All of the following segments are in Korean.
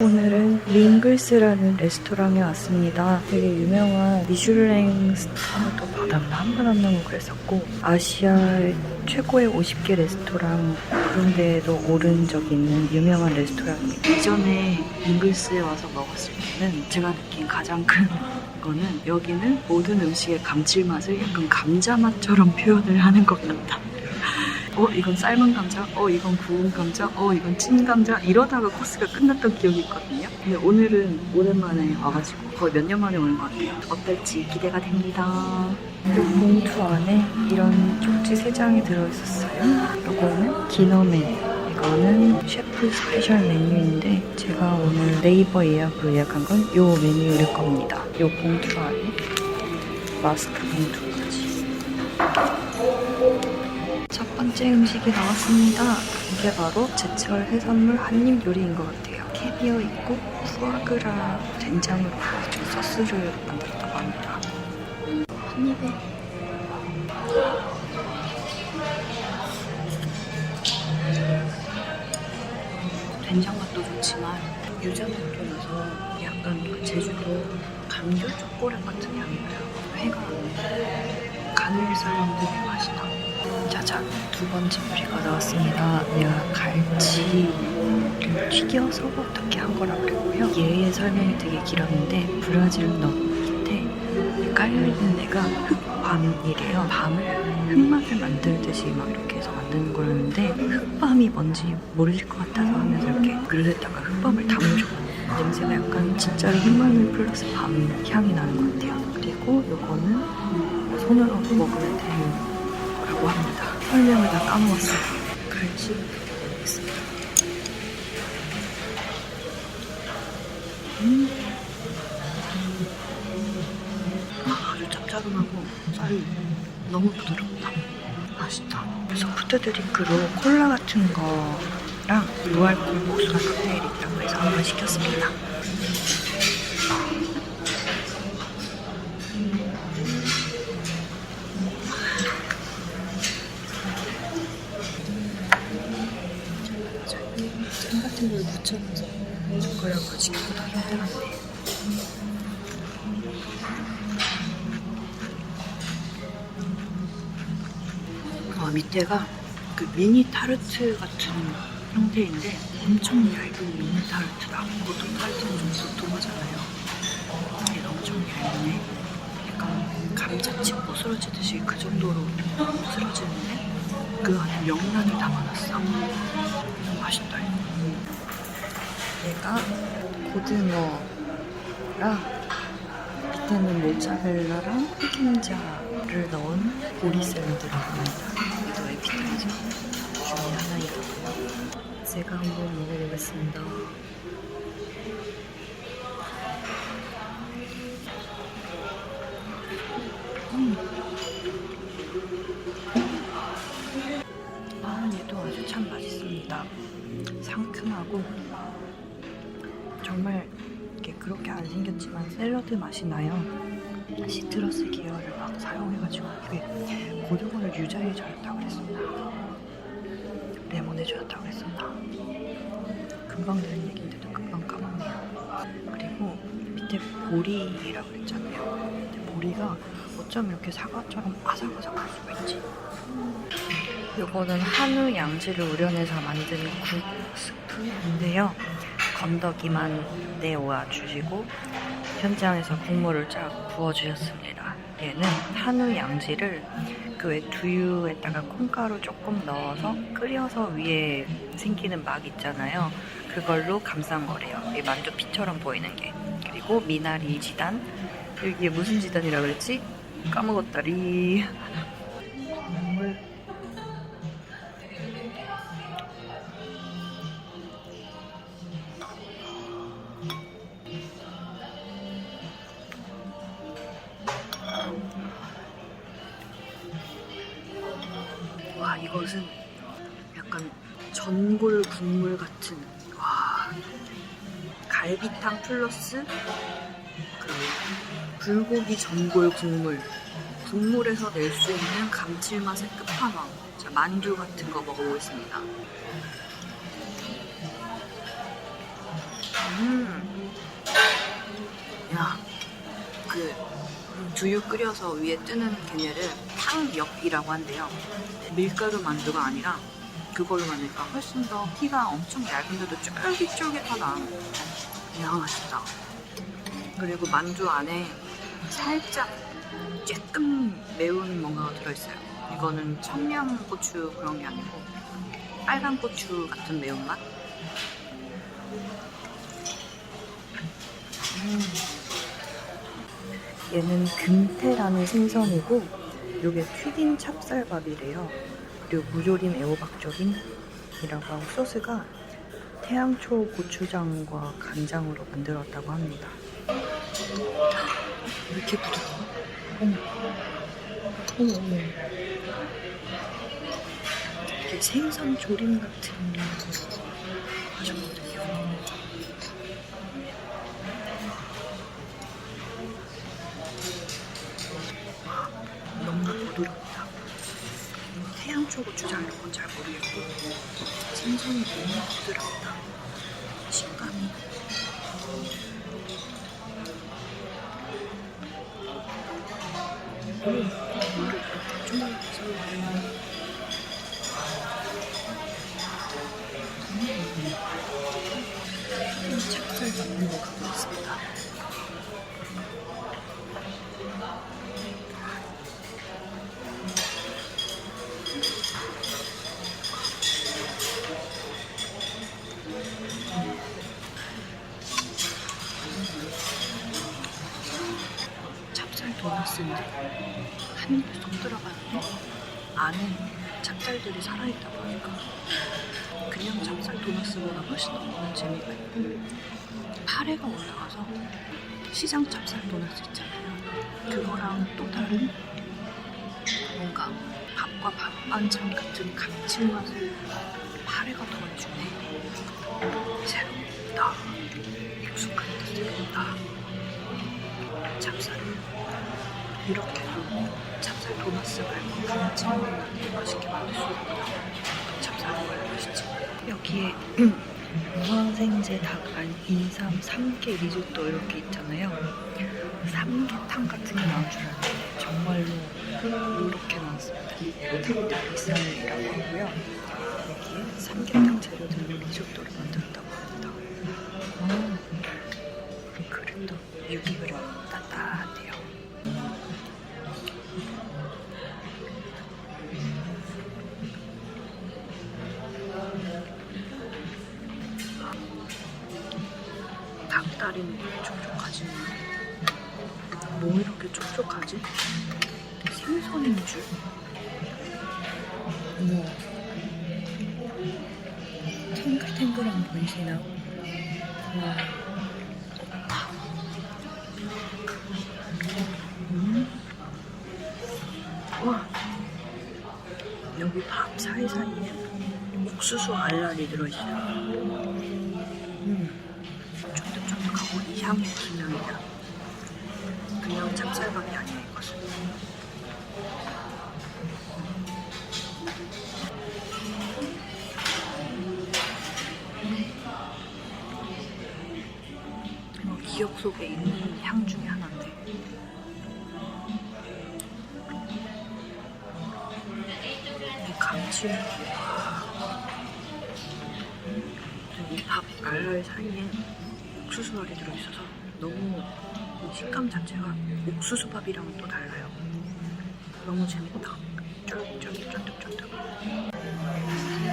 오늘은 링글스라는 레스토랑에 왔습니다. 되게 유명한 미슐랭 스타도 받았나 한 번 안 나고 그랬었고 아시아의 최고의 50개 레스토랑 그런 데에도 오른 적이 있는 유명한 레스토랑입니다. 이전에 링글스에 와서 먹었을 때는 제가 느낀 가장 큰 거는 여기는 모든 음식의 감칠맛을 약간 감자 맛처럼 표현을 하는 것 같다. 어 이건 삶은 감자, 어 이건 구운 감자, 어 이건 찐 감자 이러다가 코스가 끝났던 기억이 있거든요. 근데 오늘은 오랜만에 와가지고 거의 몇 년 만에 오는 것 같아요. 어떨지 기대가 됩니다. 이 봉투 안에 이런 쪽지 세 장이 들어있었어요. 이거는 기너맨. 이거는 셰프 스페셜 메뉴인데 제가 오늘 네이버 예약으로 예약한 건 이 메뉴일 겁니다. 이 봉투 안에 마스크 봉투까지. 첫 번째 음식이 나왔습니다. 이게 바로 제철 해산물 한입 요리인 것 같아요. 캐비어 있고 푸아그라 된장으로 소스를 만들었다고 합니다. 한 입에 된장 맛도 좋지만 유자 맛도 나서 약간 그 제주도 감귤 초콜릿 같은 향이 나요. 회가 썰는 되게 맛이 나. 짜잔 두 번째 요리가 나왔습니다. 내가 갈치를 튀겨서 어떻게 한 거라 그랬고요. 얘의 설명이 되게 길었는데 브라질 넛 밑에 깔려있는 애가 흑밤이래요. 밤을 흑맛을 만들듯이 막 이렇게 해서 만드는 거였는데 흑밤이 뭔지 모르실 것 같아서 하면서 이렇게 그릇에다가 흑밤을 담아줘. 냄새가 약간 진짜로 흑마늘 플러스 밤 향이 나는 것 같아요. 그리고 요거는 손으로 먹으면 라고 합니다. 설명을 다 까먹었어요. 갈치 먹겠습니다. 음. 아, 아주 짭짤하고 쌀이 너무 부드럽다. 맛있다. 소프트 드링크로 콜라 같은 거랑 무알콜 목수가 칵테일이 있다고 해서 한번 시켰습니다. 묻혀서 젓가락으로 지켜보다 힘들었네. 어, 밑에가 그 미니 타르트 같은 형태인데 엄청 얇은 미니 타르트다. 보통 타르트는 좀 도톰하잖아요. 이게 엄청 얇네. 약간 감자칩 부스러지듯이 그 정도로 부스러지는데 그 안에 명란을 담아놨어. 맛있다. 얘가 고등어랑 밑에는 모짜렐라랑 흑임자를 넣은 보리 샐러드라고 합니다. 이것도 에피타이저 중에 하나이고요. 제가 한번 먹어보겠습니다. 음. 아, 얘도 아주 참 맛있습니다. 상큼하고 정말 이게 그렇게 안 생겼지만 샐러드 맛이 나요. 시트러스 계열을 막 사용해가지고 이게 고등어를 유자에 절였다고 그랬었나 레몬에 절였다고 그랬었나 금방 들은 얘기인데도 금방 까먹네요. 그리고 밑에 보리라고 그랬잖아요. 근데 보리가 어쩜 이렇게 사과처럼 아삭아삭할 수가 있지? 요거는 한우 양지를 우려내서 만든 국 스프인데요. 건더기만 내와 주시고 현장에서 국물을 쫙 부어주셨습니다. 얘는 한우 양지를 그 외 두유에다가 콩가루 조금 넣어서 끓여서 위에 생기는 막 있잖아요. 그걸로 감싼 거래요. 이 만두피처럼 보이는 게. 그리고 미나리 지단. 이게 무슨 지단이라 그랬지? 까먹었다리. 플러스 그 불고기 전골 국물 국물에서 낼 수 있는 감칠맛의 끝판왕 자, 만두 같은 거 먹어보겠습니다 음. 야, 그 두유 끓여서 위에 뜨는 걔네를 탕엽이라고 한대요. 밀가루 만두가 아니라 그걸로 만드니까 훨씬 더 피가 엄청 얇은데도 쫄깃쫄깃하다. 야, 맛있다. 그리고 만두 안에 살짝 조금 매운 뭔가가 들어있어요. 이거는 청양고추 그런 게 아니고 빨간 고추 같은 매운맛? 음. 얘는 금태라는 생선이고 요게 튀긴 찹쌀밥이래요. 그리고 무조림 애호박조림이라고 하고 소스가 태양초 고추장과 간장으로 만들었다고 합니다. 왜 이렇게 부드러워? 어머. 어머, 어머. 이게 생선 조림 같은. 와, 너무 부드럽다. 태양초 고추장 이런 건잘 모르겠고 생선이 너무 부드럽다. 살아있다고 하니까 그냥 찹쌀 도넛보다 훨씬 더 먹는 재미가 있고 파래가 올라가서 시장 찹쌀 도넛 있잖아요. 그거랑 또 다른 뭔가 밥과 밥 반찬 같은 감칠맛을 파래가 더해주네. 새롭다 익숙한 듯했다. 찹쌀을 이렇게도 찹쌀 도넛 말고 감칠맛 맛있게 만들 수 찹쌀이 왜 맛있지? 여기에 무항생제 닭알 인삼 삼계 리조또 이렇게 있잖아요. 삼계탕 같은 게 나올 줄 알았는데 정말로 이렇게 나왔습니다. 닭다리살이라고 하고요. 여기에 삼계탕 재료들로 리조또를 만들었다고 합니다. 음, 그릇도 유기 닭다리는 촉촉하지. 뭐 이렇게 촉촉하지? 생선인 줄. 어머. 탱글탱글한 보이시나? 와. 음. 와. 여기 밥 사이사이에 옥수수 알알이 들어있어요. 음. 쫀득쫀득하고 이 향이 향이야? 그냥 찹쌀밥이 아니야 이것은 이거 기억 속에 있는 향 중에 하나인데 이 감칠 이 밥 알알 사이에 옥수수 알이 들어있어서 너무 이 식감 자체가 옥수수 밥이랑은 또 달라요. 너무 재밌다. 쫀득쫀득쫀득쫀득.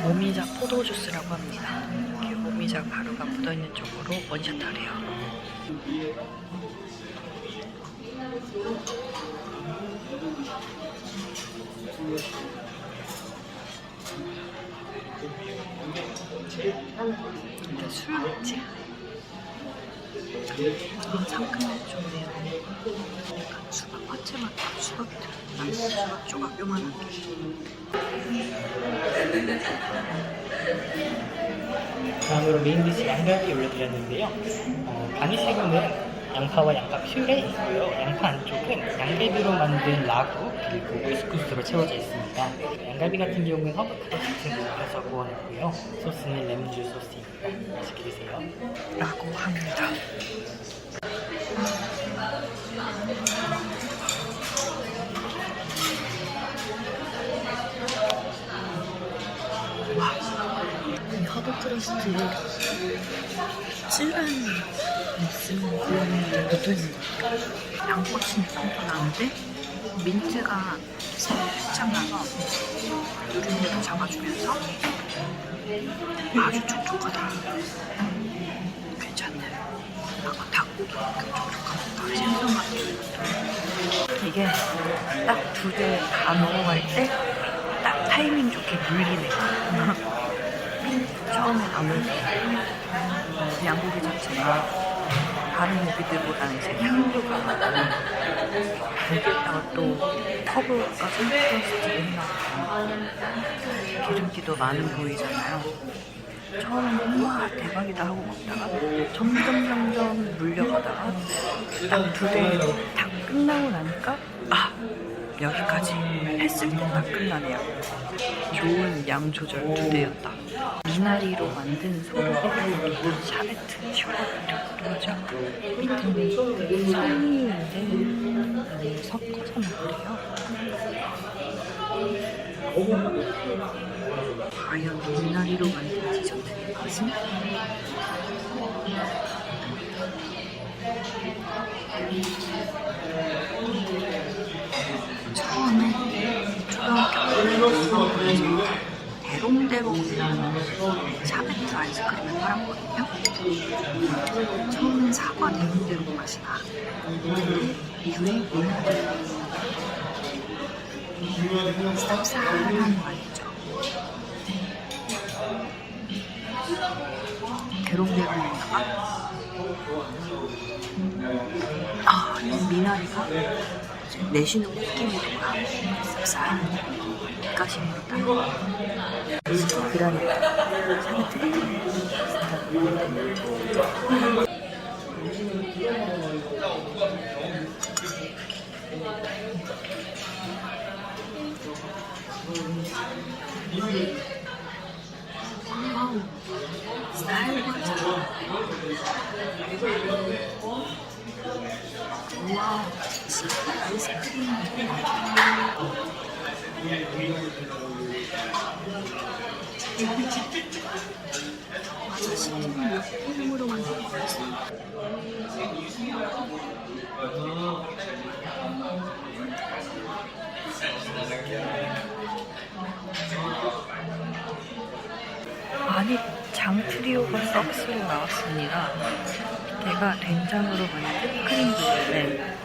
오미자 포도 주스라고 합니다. 이렇게 오미자 가루가 묻어있는 쪽으로 원샷 하래요. 근데 술 먹지? 이건 상큼해 좋네요. 약간 수박 화채 맛, 수박이 들어. 수박 조각 요만한 게. 다음으로 메인 디시 양갈비 올려드렸는데요. 어, 바니쉬로는 양파와 양파 퓨레 있고요. 양파 안쪽은 양갈비로 만든 라구 그리고 쿠스쿠스로 채워져 있습니다. 양갈비 같은 경우는 허브 크러스트를 입혀서 구워냈고요. 소스는 레몬즙 소스입니다. 맛있게 드세요. 라고 합니다. 크러스트에 찔한 무슨 그런 게 붙어있는 것 같아요. 양꼬치는 뻔뻔한데 민트가 살짝 나서 누린내도 잡아주면서 아주 촉촉하다. 괜찮네요. 아까 닭고기 촉촉하다. 생선 같은 이게 딱 두 개 다 넘어갈 때 딱 타이밍 좋게 물리네. 처음에 나는 양고기 자체가 다른 고기들보다는 이제 향도가 거기에다가 또 허브가 생크러스트 있나 기름기도 많은 부위잖아요. 처음에는 우와 대박이다 하고 먹다가 점점 점점 물려가다가 딱 두 대 다 끝나고 나니까 아 여기까지 했을 때딱 끝나네요. 좋은 양 조절 두 대였다. 미나리로 만든 소고기 샤베트 슈퍼트 뭐죠? 밑에는 성이인데 섞어서 먹으래요. 과연 미나리로 만든 디저트의 맛은? 처음에 초등학교 때에서 대롱대롱이라는 샤베트 아이스크림을 팔았거든요. 처음엔 사과 대롱대롱 맛이 나. 근데 이후에 미나리 쌉쌀한 맛이죠. 대롱대롱에다가 아, 이 미나리가 내쉬는 느낌으로가 쌉쌀한 딱 그라니 샤베트 와우 쌀과자 와우 진짜 맞 아 아니 장트리오가 서비스로 나왔습니다. 얘가 된장으로 만든 크림 브레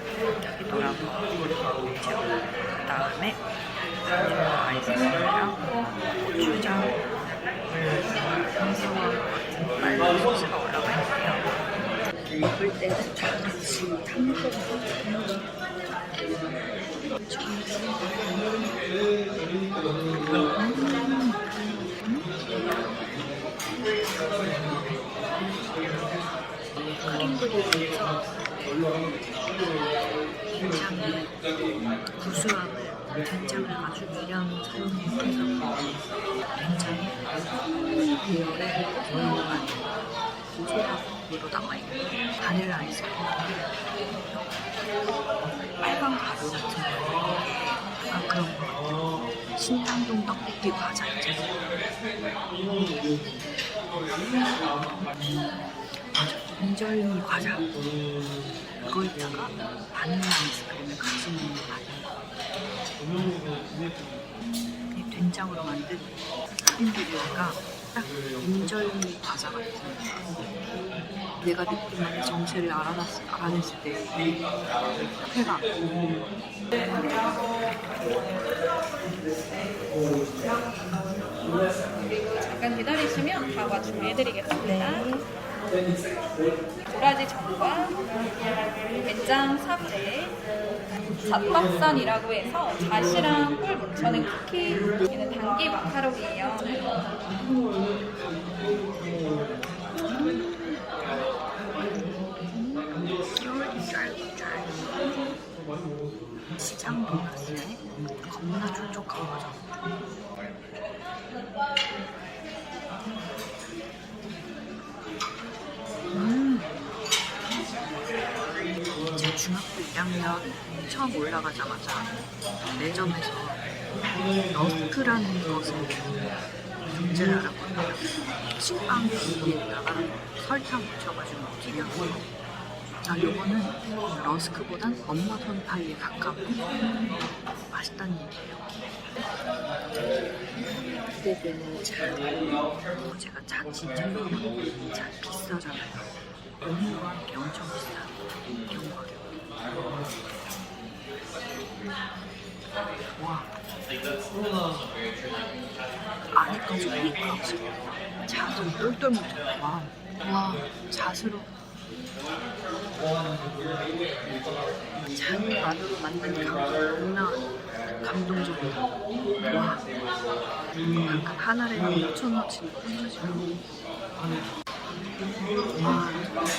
여기더라고. 그 다음에 아이스크림이랑 고추장, 같은 빨간 소스가 올라가 있고요. 크림브리에서 된장을 구수함을 된장을 아주 미량 사용해서 된장에 계열의 조용한 고소함으로 남아있는 바닐라 아이스크림. 빨간 가루 같은 거. 아, 그런 거. 같아요 신당동 떡볶이 과자 있잖아요 인절미 과자 그거에다가 바닐라 아이스크림을 같이 먹는 맛이 된장으로 만든 크림비리가 딱 인절미 과자 같은 내가 맛의 정체를 알아냈을, 알아냈을 때 회가 잠깐 기다리시면 다과 준비해드리겠습니다. 네. 도라지 전과 배짱 사브레 잡박산이라고 해서 자시랑 꿀 뭉쳐낸 쿠키 여기는 단기 마카롱이에요. 시장 도넛이 겁나 촉촉한 거죠. 2학년 처음 올라가자마자 매점에서 너프라는 것을 문제를 알았거든요. 식빵 위에 다가 설탕 묻혀가지고 튀겨서 아, 요거는 러스크보단 엄마 손 파이에 가깝고 맛있다는 얘기예요. 그때는 잘 뭐 제가 잣 진짜 잣 비싸잖아요. 오늘과 함께 엄청 비싼 경과류. 안에까지 메이크업이 자도 똘똘 뭉쳤다. 와. 와, 잣으로 잔만으로 만든 감동 너무나 감동적이다. 와, 약간 5천원치 넣어가지고 와,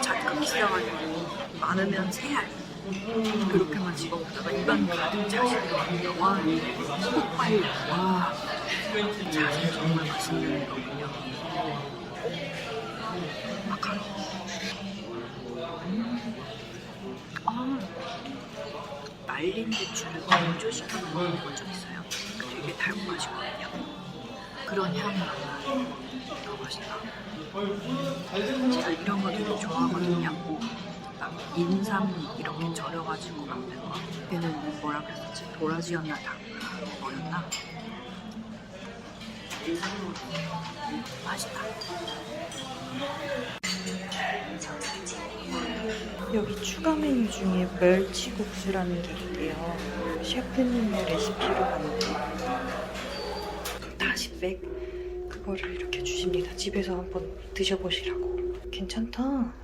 잠깐 비싸가지고 많으면 세 알. 그렇게만 집어먹다가 입안 가득 차시는 거거든요. 와, 폭발. 와, 잣은 정말 맛있는 거군요. 마카롱. 아, 말린 대추를 건조시켜 먹는 건적 있어요. 되게 달콤하시거든요. 그런 향이. 너무 맛있다. 제 인삼 이렇게 절여가지고 먹는 거. 걔는 뭐라 그랬었지? 도라지였나 다 뭐였나? 맛있다. 여기 추가 메뉴 중에 멸치국수라는 게 있대요. 셰프님의 레시피로 만든 다시백 그거를 이렇게 주십니다. 집에서 한번 드셔보시라고. 괜찮다.